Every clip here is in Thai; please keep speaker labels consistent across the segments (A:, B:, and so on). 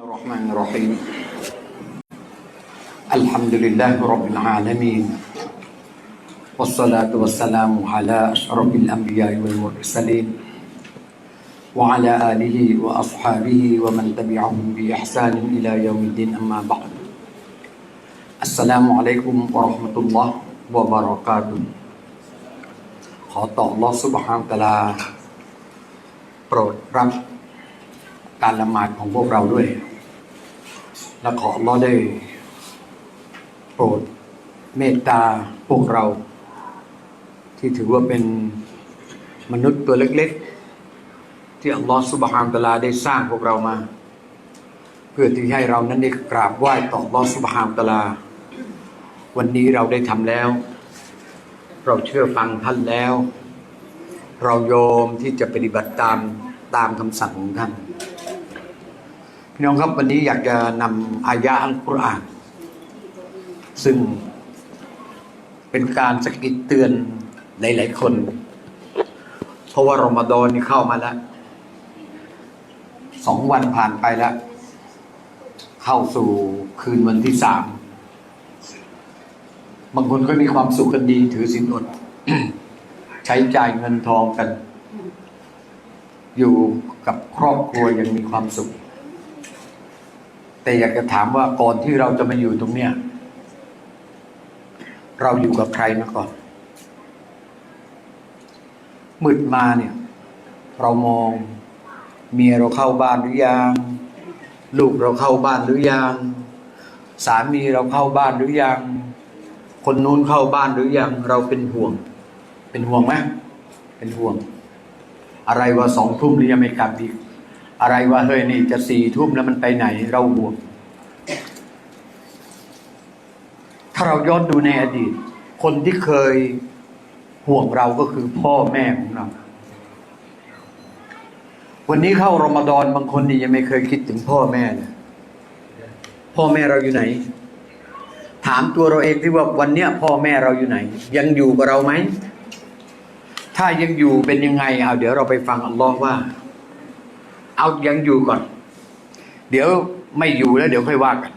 A: الرحمن الرحيم الحمد لله رب العالمين والصلاة والسلام على أشرف الأنبياء والمرسلين وعلى آله وأصحابه ومن تبعهم بإحسان إلى يوم الدين أما بعد السلام عليكم ورحمة الله وبركاته ขอต่อลอสุบฮานตะลา โปรดรับการละหมาดของพวกเราด้วย และขออัลลอฮ์ได้ โปรดเมตตาพวกเรา ที่ถือว่าเป็นมนุษย์ตัวเล็ก ๆ ที่อัลลอฮ์สุบฮานตะลาได้สร้างพวกเรามา เพื่อที่ให้เรานั้นได้กราบไหว้ต่ออัลลอฮ์สุบฮานตะลา วันนี้เราได้ทำแล้ว เราเชื่อฟังท่านแล้ว เราโยมที่จะปฏิบัติตามตามคำสั่งของท่าน พี่น้องครับวันนี้อยากจะนำอายะอัลกุรอานซึ่งเป็นการสะกิดเตือนหลาย ๆ คน เพราะว่ารอมฎอนนี่เข้ามาแล้วสองวันผ่านไปแล้ว เข้าสู่คืนวันที่สามบางคนก็มีความสุขกันดี ถือสินอด ใช้จ่ายเงินทองกัน อยู่กับครอบครัวยังมีความสุข แต่อยากจะถามว่าก่อนที่เราจะมาอยู่ตรงเนี้ย เราอยู่กับใครมาก่อน มืดมาเนี่ย เรามอง เมียเราเข้าบ้านหรือยังลูกเราเข้าบ้านหรือยังสามีเราเข้าบ้านหรือยัง คนนู้นเข้าบ้านหรือยัง เราเป็นห่วง เป็นห่วงไหมเป็นห่วง อะไรว่าสองทุ่มหรือยังไม่กลับอี อะไรว่าเฮ้ยนี่จะสี่ทุ่มแล้วมันไปไหน เราห่วง ถ้าเราย้อนดูในอดีต คนที่เคยห่วงเราก็คือพ่อแม่ของเรา วันนี้เข้ารอมฎอนบางคนนี่ยังไม่เคยคิดถึงพ่อแม่เลยพ่อแม่เราอยู่ไหน ถามตัวเราเองที่ว่าวันเนี้ยพ่อแม่เราอยู่ไหน ยังอยู่กับเราไหม ถ้ายังอยู่เป็นยังไงเอาเดี๋ยวเราไปฟังอัลลอฮ์ว่า เอายังอยู่ก่อน เดี๋ยวไม่อยู่แล้ว เดี๋ยวค่อยว่ากัน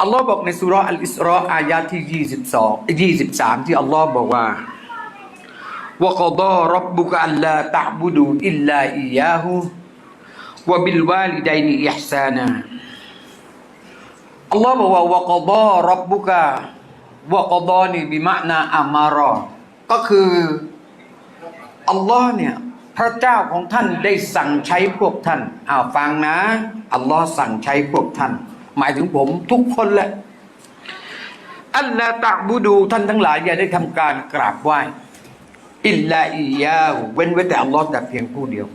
A: อัลลอฮ์บอกในสุราะห์อัลอิสรออายาที่ยี่สิบสองยี่สิบสามที่อัลลอฮ์บอกว่า وقضى ربك ألا تعبدوا إلا إياه وبالوالدين إحسانا อัลลอฮ์บอกว่าวกดอรับบุกะวกดอนี่บิมะนาอามารอ ก็คืออัลลอฮ์เนี่ย พระเจ้าของท่านได้สั่งใช้พวกท่านอ้าวฟังนะอัลลอฮ์สั่งใช้พวกท่าน หมายถึงผมทุกคนแหละอัลลาตักบูดูท่านทั้งหลายอย่าได้ทำการกราบไหว้อิลลาอียาเว้นไว้แต่อัลลอฮ์แต่เพียงผู้เดียว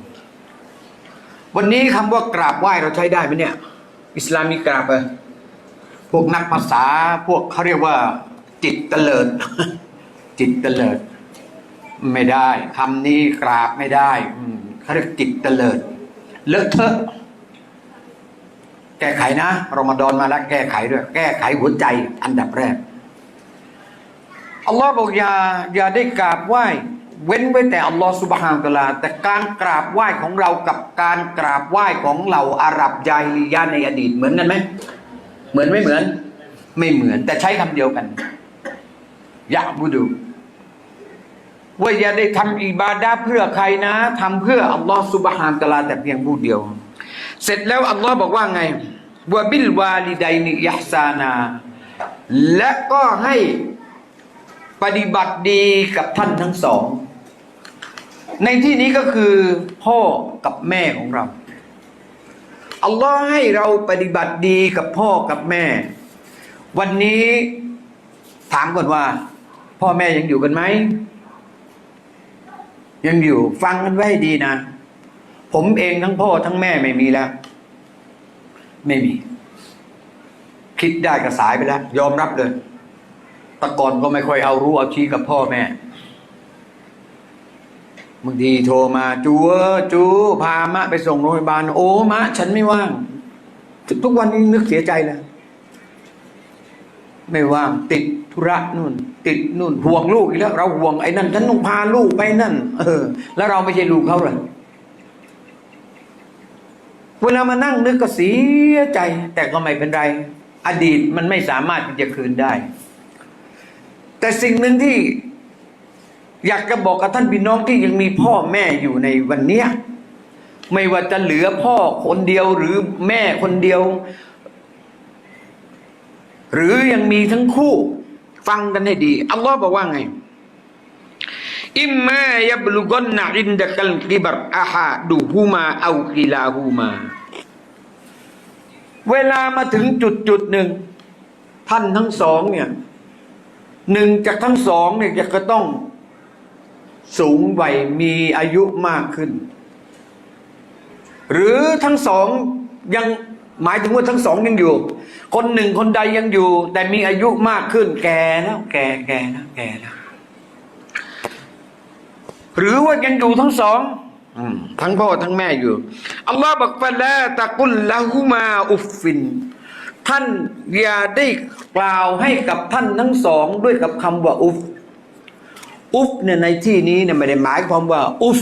A: วันนี้คำว่ากราบไหว้เราใช้ได้ไหมเนี่ย อิสลามมีกราบเหรอพวกนักภาษาพวกเขาเรียกว่า จิตเตลิดจิตเตลิด ไม่ได้คำนี้กราบไม่ได้อืมเขาเรียกจิตเตลิด เลอะเทอะ แก้ไขนะรอมฎอนมาแล้วแก้ไขด้วย แก้ไขหัวใจอันดับแรกอัลลอฮ์บอกอย่าอย่าได้กราบไหว้ เว้นไว้แต่อัลลอฮ์สุบฮานตะลา แต่การกราบไหว้ของเรากับการกราบไหว้ของเหล่าอาหรับยาฮิลียะห์ในอดีตเหมือนกันไหมเหมือนไม่เหมือน ไม่เหมือนแต่ใช้คำเดียวกันยะบุดู ว่าอย่าได้ทำอิบาดะห์เพื่อใครนะทำเพื่ออัลลอฮ์สุบฮานตะลาแต่เพียงผู้เดียว เสร็จแล้วอัลลอฮ์บอกว่าไงวบิลวาลิดัยนิยะซานา และก็ให้ปฏิบัติดีกับท่านทั้งสอง ในที่นี้ก็คือพ่อกับแม่ของเรา อัลลอฮ์ให้เราปฏิบัติดีกับพ่อกับแม่ วันนี้ถามก่อนว่า พ่อแม่ยังอยู่กันไหม ยังอยู่ฟังกันไว้ให้ดีนะ ผมเองทั้งพ่อทั้งแม่ไม่มีแล้ว ไม่มี คิดได้ก็สายไปแล้ว ยอมรับเลยแต่ก่อนก็ไม่ค่อยเอารู้เอาชี้กับพ่อแม่บางทีโทรมาจูเออจูพามะไปส่งโรงพยาบาลโอ้มะ ฉันไม่ว่าง ทุกวันนี้นึกเสียใจเลย ไม่ว่างติดธุระนู่น ติดนู่นห่วงลูกอีกแล้ว เราห่วงไอ้นั่นฉันต้องพาลูกไปนั่น เออ แล้วเราไม่ใช่ลูกเขาเลย
B: เวลามานั่งนึกก็เสียใจ แต่ก็ไม่เป็นไร อดีตมันไม่สามารถที่จะคืนได้ แต่สิ่งหนึ่งที่อยากจะบอกกับท่านพี่น้องที่ยังมีพ่อแม่อยู่ในวันเนี้ยไม่ว่าจะเหลือพ่อคนเดียวหรือแม่คนเดียว หรือยังมีทั้งคู่ฟังกันให้ดี อัลลอฮ์บอกว่าไง อิมมายับลุกอนนะอินดะกัลกิบรอาฮาดูฮูมาเอากิลาฮูมา เวลามาถึงจุดจุดหนึ่ง ท่านทั้งสองเนี่ยหนึ่งจากทั้งสองเนี่ยจะก็ต้อง สูงวัยมีอายุมากขึ้น หรือทั้งสองยังหมายถึงว่าทั้งสองยังอยู่ คนหนึ่งคนใดยังอยู่ แต่มีอายุมากขึ้น แก่แล้ว แก่แก่แล้วแก่แล้วหรือว่ายังอยู่ทั้งสองอทั้งพ่อทั้งแม่อยู่อัลลอฮ์บอกฟะลาตะกุลละหุมาอุฟฟิน ท่านอย่าได้กล่าวให้กับท่านทั้งสองด้วยกับคำว่าอุฟอุฟเนี่ยในที่นี้เนี่ยไม่ได้หมายความว่าอุฟ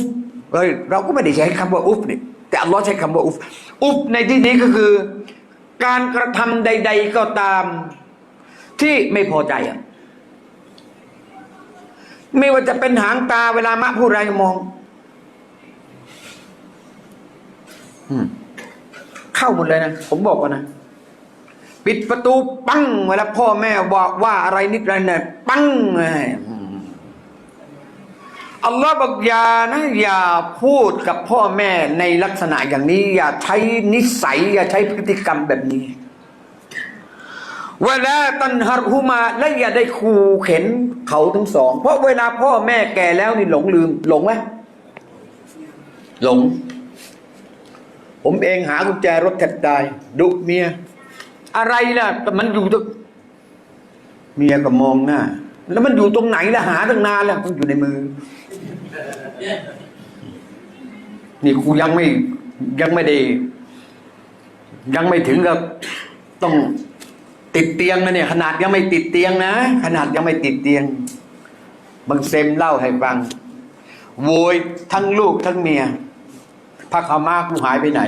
B: เฮ้ยเราก็ไม่ได้ใช้คำว่าอุฟเนี่ยแต่อัลลอฮ์ใช้คำว่าอุฟอุฟในที่นี้ก็คือ การกระทำใด ๆ ก็ตาม ที่ไม่พอใจอะไม่ว่าจะเป็นหางตาเวลามะพูดอะไรมองอเข้าหมดเลยนะ ผมบอกว่านะ ปิดประตู ปังเวลาพ่อแม่บอกว่าอะไรนิดอะไรเนี่ยปังเลย อืมอัลลอฮ์บอกอย่านะอย่าพูดกับพ่อแม่ในลักษณะอย่างนี้ อย่าใช้นิสัย อย่าใช้พฤติกรรมแบบนี้เวลาตันฮารุมาและอย่าได้ขู่เข็นเขาทั้งสอง เพราะเวลาพ่อแม่แก่แล้วนี่หลงลืม หลงไหมหลง ผมเองหากุญแจรถแทบตายดุเมีย อะไรล่ะแต่มันอยู่ตรงเมียก็มองหน้า แล้วมันอยู่ตรงไหนล่ะหาตั้งนานแล้วมันอยู่ในมือ นี่กูยังไม่ยังไม่ได้ ยังไม่ถึงกับต้องติดเตียงนะเนี่ย ขนาดยังไม่ติดเตียงนะขนาดยังไม่ติดเตียงบางเซมเล่าให้ฟังโวยทั้งลูกทั้งเมียพระขามากูหายไปไหน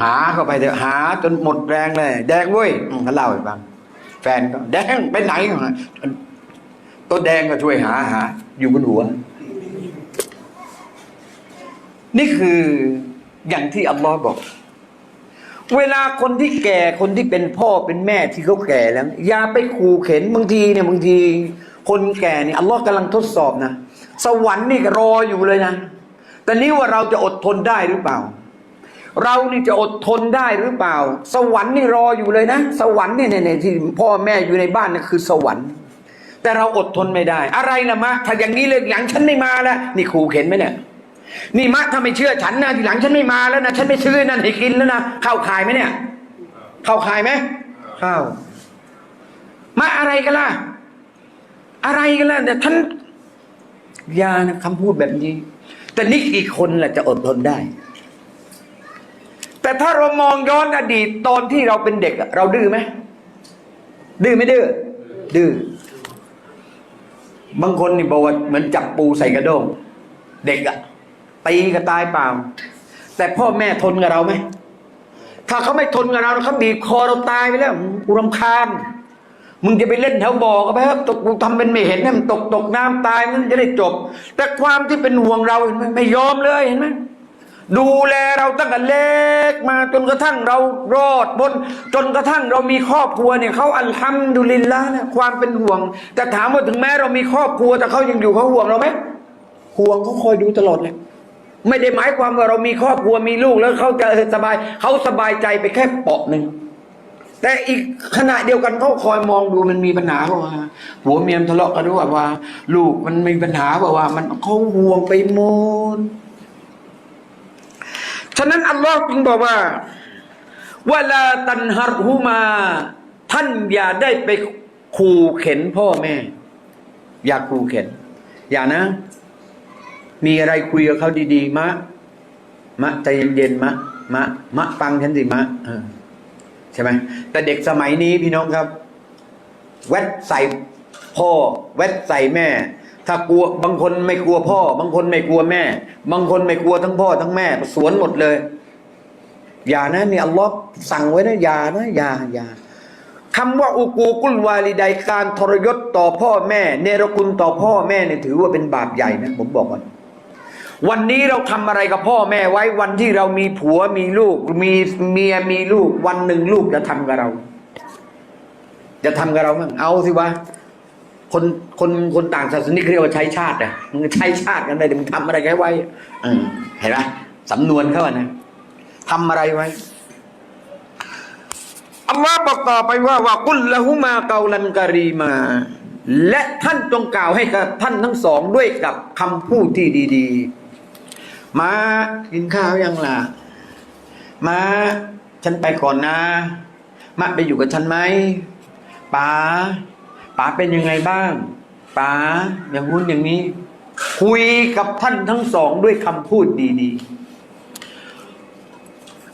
B: หาเข้าไปเถอะหาจนหมดแรงเลย แดงเว้ยเขาเล่าให้ฟังแฟนก็แดงไปไหน ตัวแดงก็ช่วยหาหา อยู่บนหัว นี่คืออย่างที่อัลลอฮ์บอก เวลาคนที่แก่คนที่เป็นพ่อเป็นแม่ที่เขาแก่แล้ว อย่าไปขู่เข็นบางทีเนี่ยบางที คนแก่เนี่ยอัลลอฮ์กำลังทดสอบนะสวรรค์นี่รออยู่เลยนะ แต่นี้ว่าเราจะอดทนได้หรือเปล่า เรานี่จะอดทนได้หรือเปล่า สวรรค์นี่รออยู่เลยนะ สวรรค์เนี่ยเนี่ยที่พ่อแม่อยู่ในบ้านนี่คือสวรรค์ แต่เราอดทนไม่ได้ อะไรนะมะ ถ้าอย่างนี้เลยหลังฉันไม่มาแล้วนี่ขู่เข็นไหมเนี่ยนี่มะถ้าไม่เชื่อฉันนะทีหลังฉันไม่มาแล้วนะฉันไม่ซื้อนั่นให้กินแล้วนะเข้าขายไหมเนี่ย เข้าขายไหมเข้า มาอะไรกันล่ะ อะไรกันล่ะแต่ท่านยานะคำพูดแบบนี้ แต่นี่กี่คนล่ะจะอดทนได้ แต่ถ้าเรามองย้อนอดีตตอนที่เราเป็นเด็กเราดื้อไหมดื้อไม่ดื้อดื้อ บางคนนี่บอกว่าเหมือนจับปูใส่กระด้งเด็กอะตีก็ตายเปล่า แต่พ่อแม่ทนกับเราไหมถ้าเขาไม่ทนกับเราเขาบีบคอเราตายไปแล้วกูรำคาญมึงจะไปเล่นแถวบ่อก็ไปครับตกกูทำเป็นไม่เห็นนะมันตกตกน้ำตายมันจะได้จบ แต่ความที่เป็นห่วงเราเห็นไหมไม่ยอมเลยเห็นไหม ดูแลเราตั้งแต่เล็กมาจนกระทั่งเรารอดบนจนกระทั่งเรามีครอบครัวเนี่ยเขาอัลฮัมดุลิลละห์นะความเป็นห่วง แต่ถามว่าถึงแม้เรามีครอบครัวแต่เขายังอยู่เขาห่วงเราไหมห่วงเขาคอยดูตลอดเลยไม่ได้หมายความว่าเรามีครอบครัวมีลูกแล้วเขาจะสบายเขาสบายใจไปแค่เปาะหนึ่งแต่อีกขณะเดียวกันเขาคอยมองดูมันมีปัญหาเปล่าว่าผัวเมียมนทะเลาะกันด้วยว่า ลูกมันมีปัญหาเปล่าว่า มันเขาห่วงไปหมด ฉะนั้นอัลลอฮ์จึงบอกว่าเวลาตันฮารุมา ท่านอย่าได้ไปขู่เข็นพ่อแม่ อย่าขู่เข็น อย่านะ มีอะไรคุยกับเขาดี ๆ มะ มะใจเย็นๆมะ มะ มะฟังฉันสิมะใช่ไหมแต่เด็กสมัยนี้พี่น้องครับแวดใส่พ่อแวดใส่แม่ ถ้ากลัวบางคนไม่กลัวพ่อ บางคนไม่กลัวแม่ บางคนไม่กลัวทั้งพ่อทั้งแม่ สวนหมดเลย อย่านะนี่อัลลอฮ์สั่งไว้นะอย่านะอย่าอย่าคำว่าอุกูกุลวาลิไดการทรยศต่อพ่อแม่ เนรคุณต่อพ่อแม่เนี่ยถือว่าเป็นบาปใหญ่นะผมบอกก่อนวันนี้เราทำอะไรกับพ่อแม่ไว้วันที่เรามีผัวมีลูก มีเมียมีลูก วันหนึ่งลูกจะทำกับเรา จะทำกับเราบ้างเอาสิวะ คนคนคนต่างศาสนาเขาเรียกว่าใช้ชาติอะมึงใช้ชาติกันได้แต่มึงทำอะไรกันไว้เออเห็นไหมสำนวนเขาอะนะทำอะไรไว้อัลลอฮ์บอกต่อไปว่าว่ากุลละหุมาเกาลันการีมา และท่านจงกล่าวให้กับท่านทั้งสองด้วยกับคำพูดที่ดีๆ มากินข้าวยังล่ะ มาฉันไปก่อนนะ มาไปอยู่กับฉันไหมป๋า ป๋าเป็นยังไงบ้างป๋าอย่างนู้นอย่างนี้ คุยกับท่านทั้งสองด้วยคำพูดดีๆ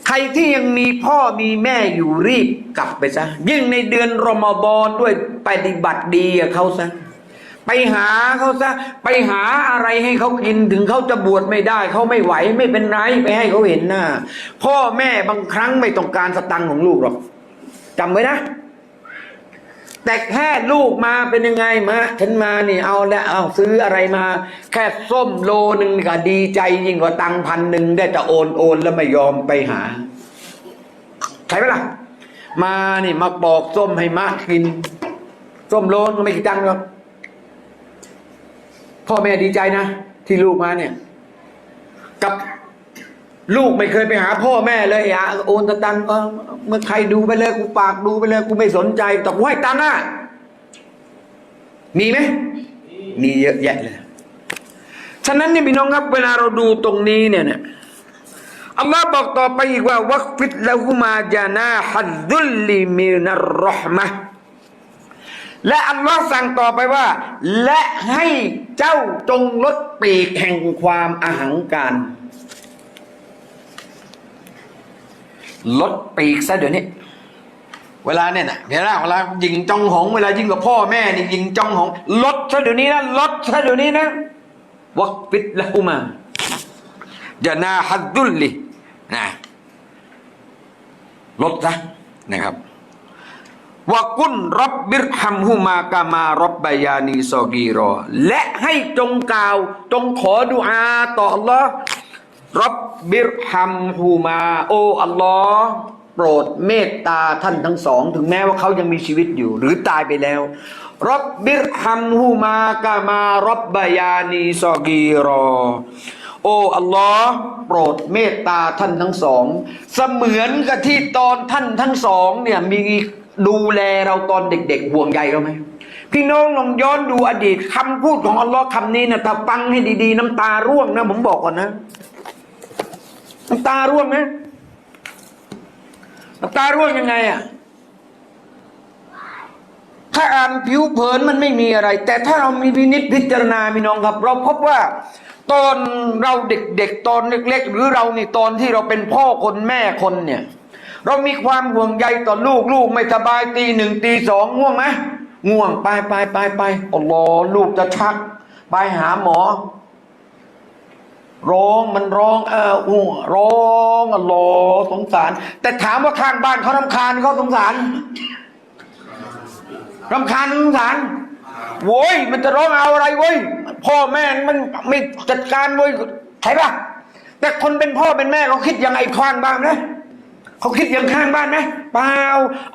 B: ใครที่ยังมีพ่อมีแม่อยู่รีบกลับไปซะยิ่งในเดือนรอมฎอนด้วยปฏิบัติดีกับเขาซะไปหาเขาซะไปหาอะไรให้เขากินถึงเขาจะบวชไม่ได้ เขาไม่ไหวไม่เป็นไรไปให้เขาเห็นหน้า พ่อแม่บางครั้งไม่ต้องการสตังค์ของลูกหรอกจำไว้นะ แต่แค่ลูกมาเป็นยังไงมาฉันมานี่เอาแล้วเอาซื้ออะไรมา แค่ส้มโลหนึ่งก็ดีใจยิ่งกว่าตังพันหนึ่งได้จะโอนโอนแล้วไม่ยอมไปหา ใช่ไหมล่ะ มานี่มาปอกส้มให้มากิน ส้มโลนก็ไม่กี่ตังค์หรอกพ่อแม่ดีใจนะ ที่ลูกมาเนี่ย กับ ลูกไม่เคยไปหาพ่อแม่เลยอะโอนตะตังเออเมื่อใครดูไปเลยกูปากดูไปเลยกูไม่สนใจแต่กูให้ตังค์อะมีไหมมีเยอะแยะเลย ฉะนั้นนี่พี่น้องครับเวลาเราดูตรงนี้เนี่ยเนี่ยอัลลอฮ์บอกต่อไปอีกว่าวักฟิดละหุมาจานาฮัดดุลลิมินัรรอห์มะและอัลลอฮ์สั่งต่อไปว่า และให้เจ้าจงลดปีกแห่งความอาหังการ ลดปีกซะเดี๋ยวนี้ เวลาเนี่ยนะเวลาเวลายิงจองหองเวลายิงกับพ่อแม่นี่ยิงจองหองลดซะเดี๋ยวนี้นะลดซะเดี๋ยวนี้นะวักฟิดละหุมาอย่านาฮัดดุลลินะลดซะนะครับวากุนรับบิรฮัมฮุมากามารบบายานีซอกีรอ และให้จงกล่าว จงขอดุอาต่อ Allah รับบิรฮัมฮูมา โออัลลอฮ์โปรดเมตตาท่านทั้งสอง ถึงแม้ว่าเขายังมีชีวิตอยู่ หรือตายไปแล้วรับบิรฮัมฮูมากามารบบายานีซอกีรอ โออัลลอฮ์โปรดเมตตาท่านทั้งสอง เสมือนกับที่ตอนท่านทั้งสองเนี่ยมีดูแลเราตอนเด็ก ๆ ห่วงใยเราไหมพี่น้องลองย้อนดูอดีตคำพูดของอัลลอฮ์คำนี้นะถ้าฟังให้ดี ๆ น้ำตาร่วงนะ ผมบอกก่อนนะ น้ำตาร่วงนะน้ำตาร่วงยังไงอะถ้าอ่านผิวเผินมันไม่มีอะไร แต่ถ้าเรามีพินิจพิจารณาพี่น้องครับ เราพบว่า ตอนเราเด็กๆตอนเล็ก ๆ หรือเรานี่ตอนที่เราเป็นพ่อคนแม่คนเนี่ย เรามีความห่วงใยต่อลูกลูกไม่สบายตีหนึ่งตีสองง่วงไหมง่วงไปไปไปไปอัลลอฮ์ลูกจะชัก ไปหาหมอ ร้องมันร้องเอออู้ร้องอลอสงสาร แต่ถามว่าข้างบ้านเขารำคาญเขาสงสารรำคาญสงสารโว้ยมันจะร้องเอาอะไรเว้ยพ่อแม่มันไม่จัดการเว้ยใช่ปะแต่คนเป็นพ่อเป็นแม่เขาคิดยังไงข้างบ้านนะเขาคิดยังข้างบ้านไหมเปล่า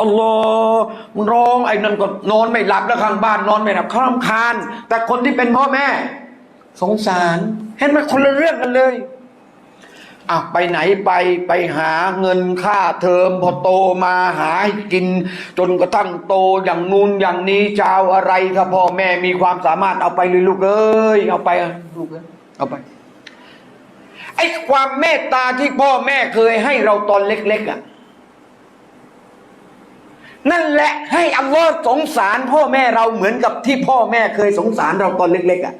B: อัลลอฮ์มันร้องไอ้นั่นก็นอนไม่หลับแล้วข้างบ้านนอนไม่หลับเขารำคาญ แต่คนที่เป็นพ่อแม่ สงสาร เห็นไหมคนละเรื่องกันเลยอะไปไหนไปไปหาเงินค่าเทอมพอโตมาหาให้กิน จนกระทั่งโตอย่างนู้นอย่างนี้เจะเอาอะไรถ้าพ่อแม่มีความสามารถเอาไปเลยลูกเอ้ยเอาไปลูกเอ้ยเอาไปไอ้ความเมตตาที่พ่อแม่เคยให้เราตอนเล็ก ๆอะนั่นแหละให้อัลลอฮ์สงสารพ่อแม่เราเหมือนกับที่พ่อแม่เคยสงสารเราตอนเล็ก ๆอะ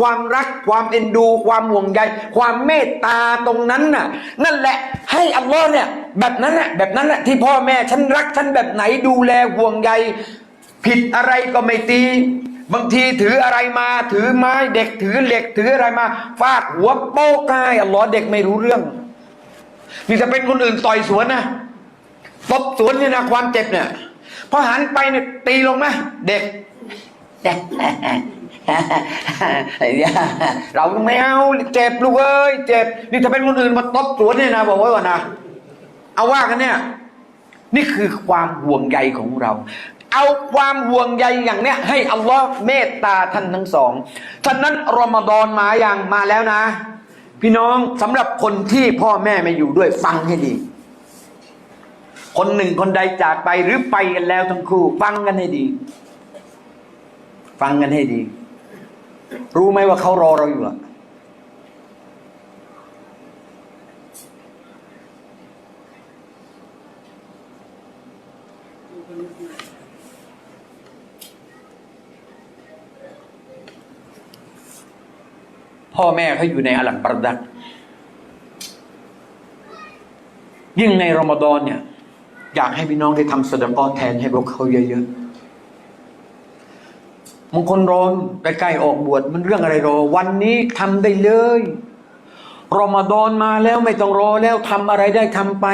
B: ความรักความเอ็นดู ความห่วงใย ความเมตตาตรงนั้นน่ะ นั่นแหละให้อัลลอฮ์เนี่ยแบบนั้นแหละแบบนั้นแหละที่พ่อแม่ฉันรักฉันแบบไหนดูแลห่วงใย ผิดอะไรก็ไม่ตี บางทีถืออะไรมาถือไม้เด็กถือเหล็กถืออะไรมาฟาดหัวโป๊กให้อัลลอฮ์เด็กไม่รู้เรื่อง นี่จะเป็นคนอื่นต่อยสวนนะตบสวนเนี่ยนะความเจ็บเนี่ยพอหันไปเนี่ยตีลงไหมเด็ก เราไม่เอาเจ็บลูกเอ้ยเจ็บ นี่ถ้าเป็นคนอื่นมาตบสวนเนี่ยนะบอกไว้ก่อนนะเอาว่ากันเนี่ย นี่คือความห่วงใยของเรา เอาความห่วงใยอย่างเนี้ย ให้อัลลอฮ์เมตตาท่านทั้งสองท่านนั้นรอมฎอนมาอย่างมาแล้วนะ พี่น้องสำหรับคนที่พ่อแม่ไม่อยู่ด้วยฟังให้ดี คนหนึ่งคนใดจากไปหรือไปกันแล้วทั้งคู่ ฟังกันให้ดี ฟังกันให้ดี รู้ไหมว่าเขารอเราอยู่อะพ่อแม่เขาอยู่ในอัลัมปรดัก ยิ่งในรอมฎอนเนี่ย อยากให้พี่น้องได้ทำสดกอแทนให้พวกเขาเยอะๆ บางคนรอใกล้ๆออกบวชมันเรื่องอะไรรอ วันนี้ทำได้เลยรอมฎอนมาแล้วไม่ต้องรอแล้วทำอะไรได้ทำไป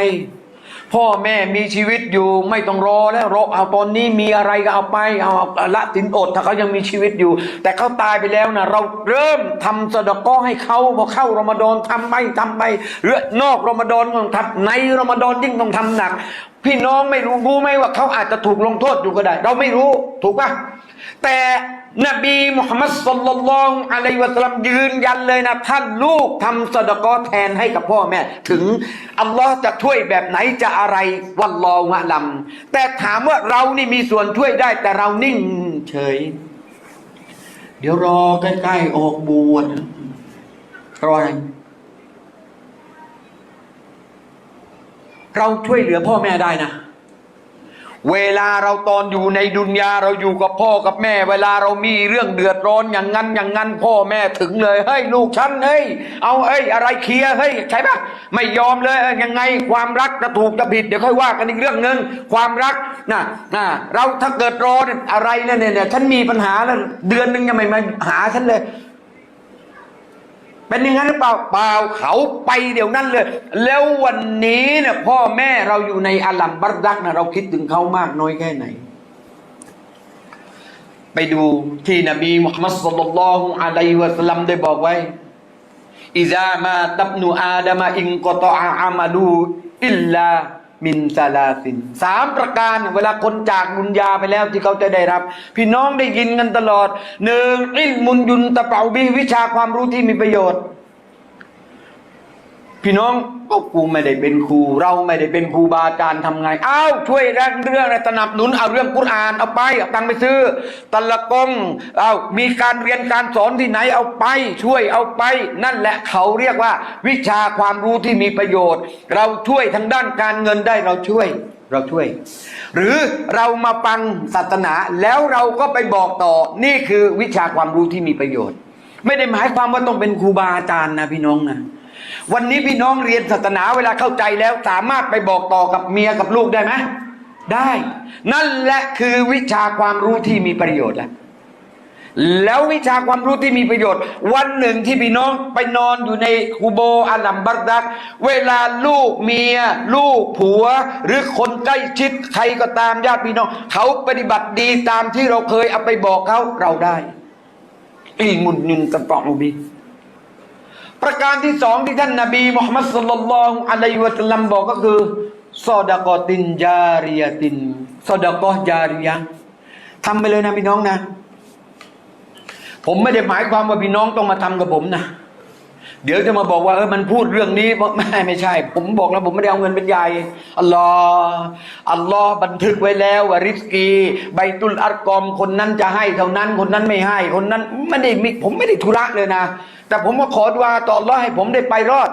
B: พ่อแม่มีชีวิตอยู่ไม่ต้องรอแล้วรอเอาตอนนี้มีอะไรก็เอาไปเอาละสินอดถ้าเขายังมีชีวิตอยู่ แต่เขาตายไปแล้วนะเราเริ่มทำสะดอกอให้เขาพอเข้ารอมฎอนทำไปทำไปหรือนอกรอมฎอนก็ต้องทำในรอมฎอนยิ่งต้องทำหนัก พี่น้องไม่รู้รู้ไหมว่าเขาอาจจะถูกลงโทษอยู่ก็ได้ เราไม่รู้ถูกปะแต่นบีมุฮัมมัดสุลลัลลอฮุอะลัยวะสลัมยืนยันเลยนะท่านลูกทำสดกอแทนให้กับพ่อแม่ ถึงอัลลอฮ์จะช่วยแบบไหนจะอะไรวันรองะลัมแต่ถามว่าเรานี่มีส่วนช่วยได้ แต่เรานิ่งเฉย เดี๋ยวรอใกล้ๆออกบวชรออะไร เราช่วยเหลือพ่อแม่ได้นะ เวลาเราตอนอยู่ในดุนยาเราอยู่กับพ่อกับแม่ เวลาเรามีเรื่องเดือดร้อนอย่างนั้นอย่างนั้น พ่อแม่ถึงเลยเฮ้ยลูกฉันเฮ้ยเอาเอ้ยอะไรเคลียร์เฮ้ยใช่ปะไม่ยอมเลยยังไงความรักจะถูกจะผิดเดี๋ยวค่อยว่ากันอีกเรื่องหนึ่งความรักนะนะเราถ้าเกิดรออะไรเนี่ยเนี่ยฉันมีปัญหาแล้วเดือนหนึ่งยังไม่มาหาฉันเลย เป็นอย่างนั้นหรือเปล่าเปล่าเขาไปเดี๋ยวนั้นเลย แล้ววันนี้เนี่ยพ่อแม่เราอยู่ในอัลลัมบัรดักนะเราคิดถึงเขามากน้อยแค่ไหน ไปดูที่นบีมุฮัมมัดสุลลัลลอฮุอะลัยฮิวะสัลลัมได้บอกไว้อิซามาตับนูอาดามะอิงกอตอาอามาลูอิลลา มินซาลาสินสามประการเวลาคนจากดุนยาไปแล้วที่เขาจะได้รับ พี่น้องได้ยินกันตลอดหนึ่งอิลมุนยุนตะเปาบีวิชาความรู้ที่มีประโยชน์ พี่น้องก็กูไม่ได้เป็นครู เราไม่ได้เป็นครูบาอาจารย์ทำไงอ้าวช่วยเรื่องเรื่องสนับสนุนเอาเรื่องกุรอานเอาไปเอาตังค์ไปซื้อตะละกงเอามีการเรียนการสอนที่ไหนเอาไป ช่วยเอาไป นั่นแหละเขาเรียกว่า วิชาความรู้ที่มีประโยชน์ เราช่วยทางด้านการเงินได้เราช่วยเราช่วย หรือเรามาฟังศาสนาแล้วเราก็ไปบอกต่อนี่คือวิชาความรู้ที่มีประโยชน์ ไม่ได้หมายความว่าต้องเป็นครูบาอาจารย์นะพี่น้องนะ วันนี้พี่น้องเรียนศาสนาเวลาเข้าใจแล้วสามารถไปบอกต่อกับเมียกับลูกได้ไหมได้ นั่นแหละคือวิชาความรู้ที่มีประโยชน์แหละแล้ววิชาความรู้ที่มีประโยชน์ วันหนึ่งที่พี่น้องไปนอนอยู่ในคูโบอาลัมบัรดักเวลาลูกเมีย ลูกผัว หรือคนใกล้ชิดใครก็ตามญาติพี่น้อง เขาปฏิบัติดีตามที่เราเคยเอาไปบอกเขาเราได้อีมุนนินตะปองบี ประการที่สองที่ท่านนาบีมุฮัมมัดสุลลัลลอฮุอะลัยฮิวะสัลลัมบอกก็คือซอดากอตินจาริยตินซอดากอจาริยะทำไปเลยนะพี่น้องนะ ผมไม่ได้หมายความว่าพี่น้องต้องมาทำกับผมนะเดี๋ยวจะมาบอกว่าเออมันพูดเรื่องนี้ไม่ไม่ใช่ ผมบอกแล้วผมไม่ได้เอาเงินเป็นใหญ่อัลลอฮ์อัลลอฮ์บันทึกไว้แล้วว่าริสกี ใบตุลอัรกอมคนนั้นจะให้เท่านั้น คนนั้นไม่ให้ คนนั้นไม่ได้มีผมไม่ได้ธุระเลยนะ แต่ผมก็ขอดวาต่ออัลลอฮ์ให้ผมได้ไปรอด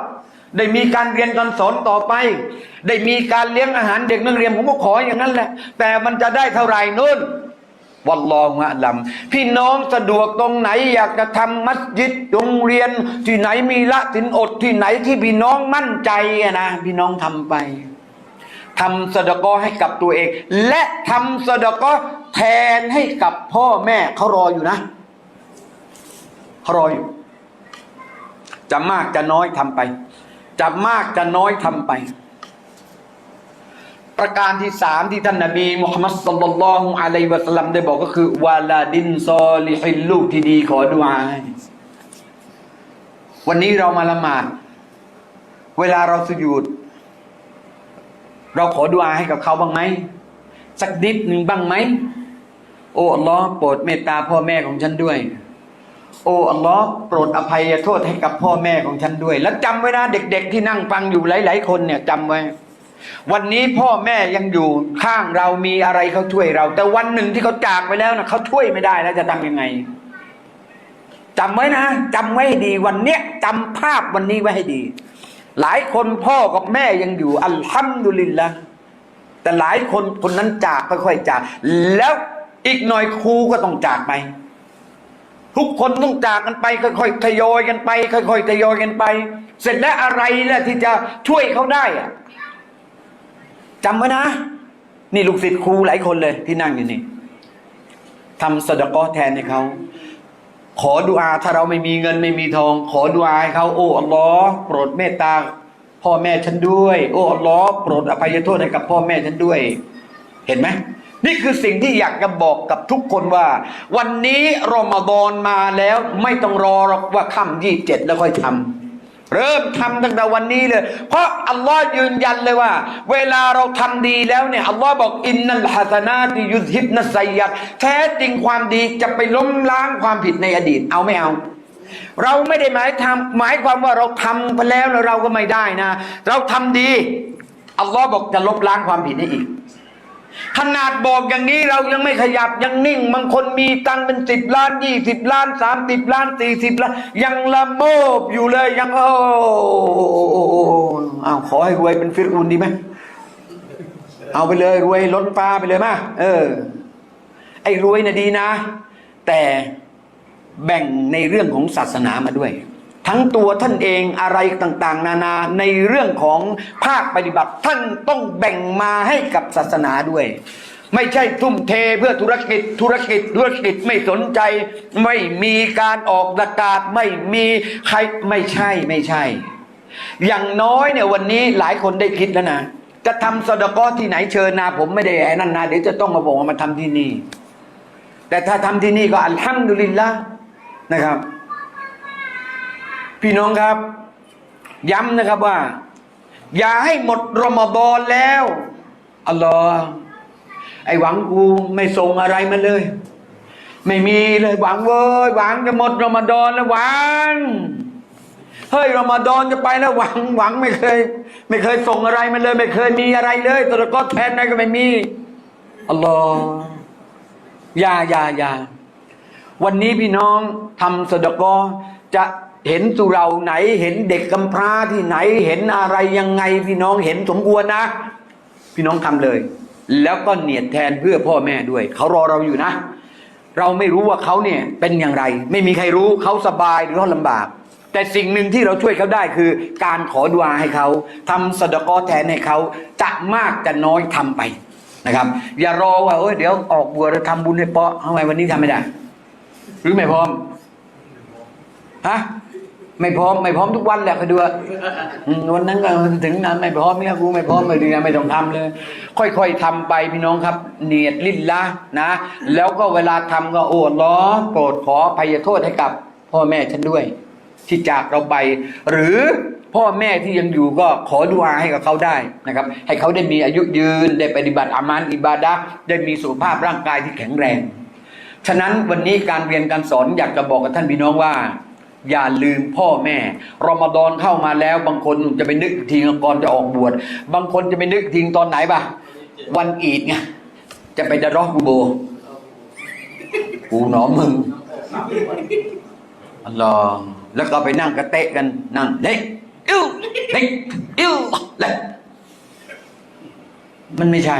B: ได้มีการเรียนการสอนต่อไป ได้มีการเลี้ยงอาหารเด็กนักเรียนผมก็ขออย่างนั้นแหละ แต่มันจะได้เท่าไหร่นู่นวัลลอฮุอะลัมพี่น้องสะดวกตรงไหนอยากจะทำมัสยิดโรงเรียน ที่ไหนมีละสินอดที่ไหนที่พี่น้องมั่นใจนะพี่น้องทำไปทำสะดกอให้กับตัวเอง และทำสะดกอแทนให้กับพ่อแม่เขารออยู่นะเขารออยู่ จะมากจะน้อยทำไป จะมากจะน้อยทำไป ประการที่สามที่ท่านนบีมุฮัมมัดสุลลัลลอฮุอะลัยวะสัลลัมได้บอกก็คือวาลาดินซอลิฮินลูกที่ดีขอดุอาให้วันนี้เรามาละหมาด เวลาเราสุญูดเราขอดุอาให้กับเขาบ้างไหมสักนิดหนึ่งบ้างไหมโอ้อลอโปรดเมตตาพ่อแม่ของฉันด้วย โอ้อัลลอฮ์โปรดอภัยโทษให้กับพ่อแม่ของฉันด้วย แล้วจำไว้นะ เด็ก ๆ ที่นั่งฟังอยู่หลาย ๆ คนเนี่ยจำไว้ วันนี้พ่อแม่ยังอยู่ข้างเรามีอะไรเขาช่วยเรา แต่วันหนึ่งที่เขาจากไปแล้วนะเขาช่วยไม่ได้แล้วจะทำยังไงจำไว้นะจำไว้ให้ดีวันเนี้ยจำภาพวันนี้ไว้ให้ดี หลายคนพ่อกับแม่ยังอยู่ อัลฮัมดุลิลละแต่หลายคนคนนั้นจากค่อยๆจาก แล้วอีกหน่อยครูก็ต้องจากไป ทุกคนต้องจากกันไปค่อยๆทยอยกันไป ค่อยๆทยอยกันไป เสร็จแล้วอะไรล่ะที่จะช่วยเขาได้อะจำไว้นะ นี่ลูกศิษย์ครูหลายคนเลยที่นั่งอยู่นี่ทำสดกอแทนให้เขาขอดุอาถ้าเราไม่มีเงินไม่มีทอง ขอดุอาให้เขาโอ้อัลลอฮ์โปรดเมตตา พ่อแม่ฉันด้วย โอ้อัลลอฮ์โปรดอภัยโทษให้กับพ่อแม่ฉันด้วย เห็นไหม นี่คือสิ่งที่อยากจะบอกกับทุกคนว่า วันนี้รอมฎอนมาแล้วไม่ต้องรอหรอกว่าค่ำยี่สิบเจ็ดแล้วค่อยทำเริ่มทำตั้งแต่วันนี้เลย เพราะอัลลอฮ์ยืนยันเลยว่า เวลาเราทำดีแล้วเนี่ยอัลลอฮ์บอกอินนัลฮัสนาติยุทฮิบนัสไซยัดแท้จริงความดีจะไปล้มล้างความผิดในอดีตเอาไม่เอา เราไม่ได้หมายทำหมายความว่าเราทำไปแล้วแล้วเราก็ไม่ได้นะ เราทำดีอัลลอฮ์บอกจะลบล้างความผิดให้อีก ขนาดบอกอย่างนี้เรายังไม่ขยับยังนิ่งบางคนมีตังเป็นสิบล้านยี่สิบล้านสามสิบล้านสี่สิบล้าน ยังละโมบอยู่เลยยังโอ้อ้าขอให้รวยเป็นฟิรุนดีไหมเอาไปเลยรวยล้นฟ้าไปเลยมาเออ ไอ้รวยน่ะดีนะ แต่แบ่งในเรื่องของศาสนามาด้วย ทั้งตัวท่านเองอะไรต่างๆ นานาในเรื่องของภาคปฏิบัติท่านต้องแบ่งมาให้กับศาสนาด้วย ไม่ใช่ทุ่มเทเพื่อธุรกิจธุรกิจธุรกิจไม่สนใจ ไม่มีการออกประกาศไม่มีใครไม่ใช่ไม่ใช่ อย่างน้อยเนี่ยวันนี้หลายคนได้คิดแล้วนะจะทำสดกอที่ไหนเชิญนา ผมไม่ได้แอนั่นนาเดี๋ยวจะต้องมาบอกว่ามาทำที่นี่ แต่ถ้าทำที่นี่ก็อัลฮัมดุลิลละนะครับ พี่น้องครับ ย้ำนะครับว่า อย่าให้หมดรอมฎอนแล้วอัลลอฮ์ไอ้หวังกูไม่ส่งอะไรมาเลย ไม่มีเลยหวังเว้ยหวังจะหมดรอมฎอนแล้วหวังเฮ้ยรอมฎอนจะไปแล้วหวังหวังไม่เคย ไม่เคยส่งอะไรมาเลย ไม่เคยมีอะไรเลยตะก็แทนอะไรก็ไม่มีอัลลอฮ์อย่าอย่าอย่าวันนี้พี่น้องทำสดกอจะ เห็นสุเราไหน เห็นเด็กกำพร้าที่ไหน เห็นอะไรยังไงพี่น้องเห็นสมควรนะ พี่น้องทำเลย แล้วก็เนียดแทนเพื่อพ่อแม่ด้วย เขารอเราอยู่นะ เราไม่รู้ว่าเขาเนี่ยเป็นอย่างไร ไม่มีใครรู้เขาสบายหรือเขาลำบาก แต่สิ่งหนึ่งที่เราช่วยเขาได้คือ การขอดุอาให้เขาทำสดกอแทนให้เขาจะมากจะน้อยทำไปนะครับอย่ารอว่าเอ้ยเดี๋ยวออกบัวเราทำบุญให้เปาะทำไมวันนี้ทำไม่ได้ หรือไม่พร้อมฮะ ไม่พร้อมไม่พร้อมทุกวันแหละคอยดูวันนั้นก็ถึงนั้นไม่พร้อมเนี่ยกูไม่พร้อมเลยดีนะไม่ต้องทำเลย ค่อยๆทำไปพี่น้องครับ เนียดลิ้นละนะ แล้วก็เวลาทำก็โอ้ล้อโปรดขอภัยโทษให้กับ พ่อแม่ฉันด้วย ที่จากเราไป หรือพ่อแม่ที่ยังอยู่ก็ขอดุอาให้กับเขาได้นะครับ ให้เขาได้มีอายุยืนได้ปฏิบัติอามานอิบาดะได้มีสุขภาพร่างกายที่แข็งแรง ฉะนั้นวันนี้การเรียนการสอนอยากจะบอกกับท่านพี่น้องว่า อย่าลืมพ่อแม่รอมฎอนเข้ามาแล้ว บางคนจะไปนึกอีกทีก่อนจะออกบวชบางคนจะไปนึกอีกทีตอนไหนปะวันอีดไงจะไปดะรอกูโบกูหนอมึงอัลลอฮ์แล้วก็ไปนั่งกระเตะกันนั่งเล็กอิ้วเล็กอิ้วเล็กมันไม่ใช่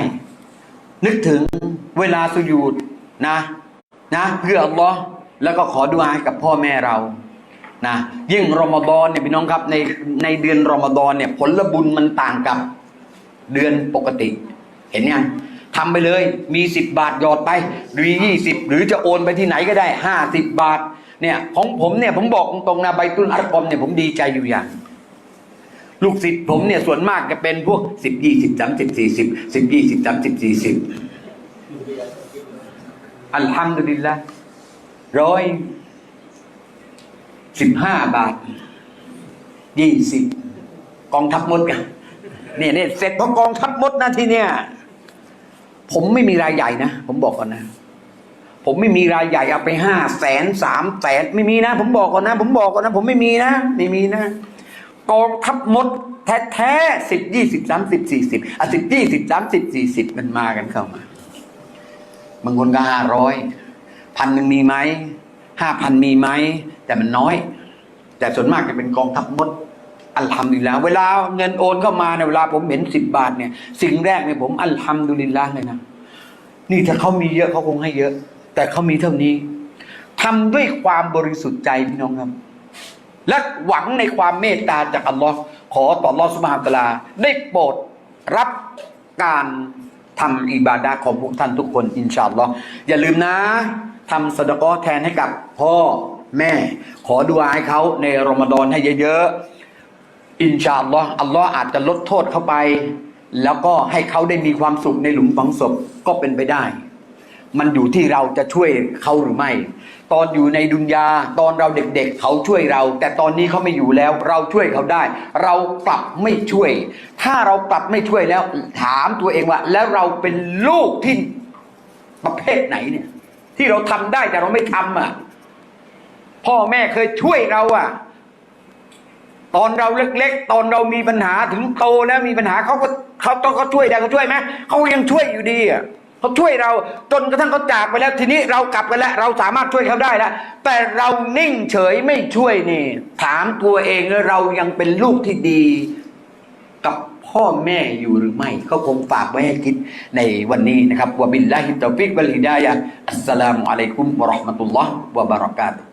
B: นึกถึงเวลาสุญูดนะ นะ เพื่ออัลลอฮ์แล้วก็ขอดุอาให้กับพ่อแม่เรา นะยิ่งรอมฎอนเนี่ยพี่น้องครับในในเดือนรอมฎอนเนี่ยผลบุญมันต่างกับเดือนปกติ เห็นยังทำไปเลยมีสิบบาทหยอดไป หรือยี่สิบหรือจะโอนไปที่ไหนก็ได้ห้าสิบบาทเนี่ยของผมเนี่ยผมบอกตรงๆนะใบตุนอัลกอมเนี่ยผมดีใจอยู่อย่าง ลูกศิษย์ผมเนี่ยส่วนมากจะเป็นพวกสิบยี่สิบสามสิบสี่สิบสิบยี่สิบสามสิบสี่สิบอัลฮัมดุลิลละร้อย สิบห้าบาทยี่สิบกองทัพมดกันเนี่ยเนี่ยเสร็จเพราะกองทัพมดนะทีเนี่ย ผมไม่มีรายใหญ่นะ ผมบอกก่อนนะ ผมไม่มีรายใหญ่เอาไปห้าแสนสามแสนไม่มีนะ ผมบอกก่อนนะ ผมบอกก่อนนะ ผมไม่มีนะไม่มีนะ กองทัพมดแท้แท้สิบยี่สิบสามสิบสี่สิบอะสิบยี่สิบสามสิบสี่สิบมันมากันเข้ามาบางคนก็ห้าร้อยพันหนึ่งมีไหม ห้าพันมีไหมแต่มันน้อย แต่ส่วนมากจะเป็นกองทัพมดอัลฮัมดุลิลละเวลาเงินโอนเข้ามาเนี่ยเวลาผมเห็นสิบบาทเนี่ย สิ่งแรกเนี่ยผมอัลฮัมดุลิลละเลยนะนี่ถ้าเขามีเยอะเขาคงให้เยอะ แต่เขามีเท่านี้ทำด้วยความบริสุทธิ์ใจพี่น้องครับ และหวังในความเมตตาจากอัลลอฮ์ขอต่ออัลลอฮ์สุบฮานตะอาลา ได้โปรดรับการทำอิบาดะของพวกท่านทุกคนอินชาอัลลอฮ์อย่าลืมนะ ทำสดกอแทนให้กับพ่อแม่ ขอดุอาให้เขาในรอมฎอนให้เยอะๆ อินชาอัลลอฮ์อัลลอฮ์อาจจะลดโทษเขาไป แล้วก็ให้เขาได้มีความสุขในหลุมฝังศพก็เป็นไปได้ มันอยู่ที่เราจะช่วยเขาหรือไม่ ตอนอยู่ในดุนยาตอนเราเด็กๆเขาช่วยเรา แต่ตอนนี้เขาไม่อยู่แล้ว เราช่วยเขาได้ เรากลับไม่ช่วย ถ้าเรากลับไม่ช่วยแล้ว ถามตัวเองว่า แล้วเราเป็นลูกที่ประเภทไหนเนี่ย ที่เราทำได้แต่เราไม่ทำอะ พ่อแม่เคยช่วยเราอะ ตอนเราเล็กๆ ตอนเรามีปัญหาถึงโตแล้วมีปัญหาเขาก็เขาต้องเขาช่วยได้เขาช่วยไหมเขายังช่วยอยู่ดีอะเขาช่วยเราจนกระทั่งเขาจากไปแล้ว ทีนี้เรากลับกันแล้ว เราสามารถช่วยเขาได้แล้วแต่เรานิ่งเฉยไม่ช่วยนี่ ถามตัวเองแล้วเรายังเป็นลูกที่ดี พ่อแม่อยู่หรือไม่เขาคงฝากไว้ให้คิดในวันนี้นะครับวะบิลลาฮิตตอฟิกวัลฮิดายะอัสสลามุอะลัยกุมวะเราะห์มะตุลลอฮ์วะบะเราะกาตุ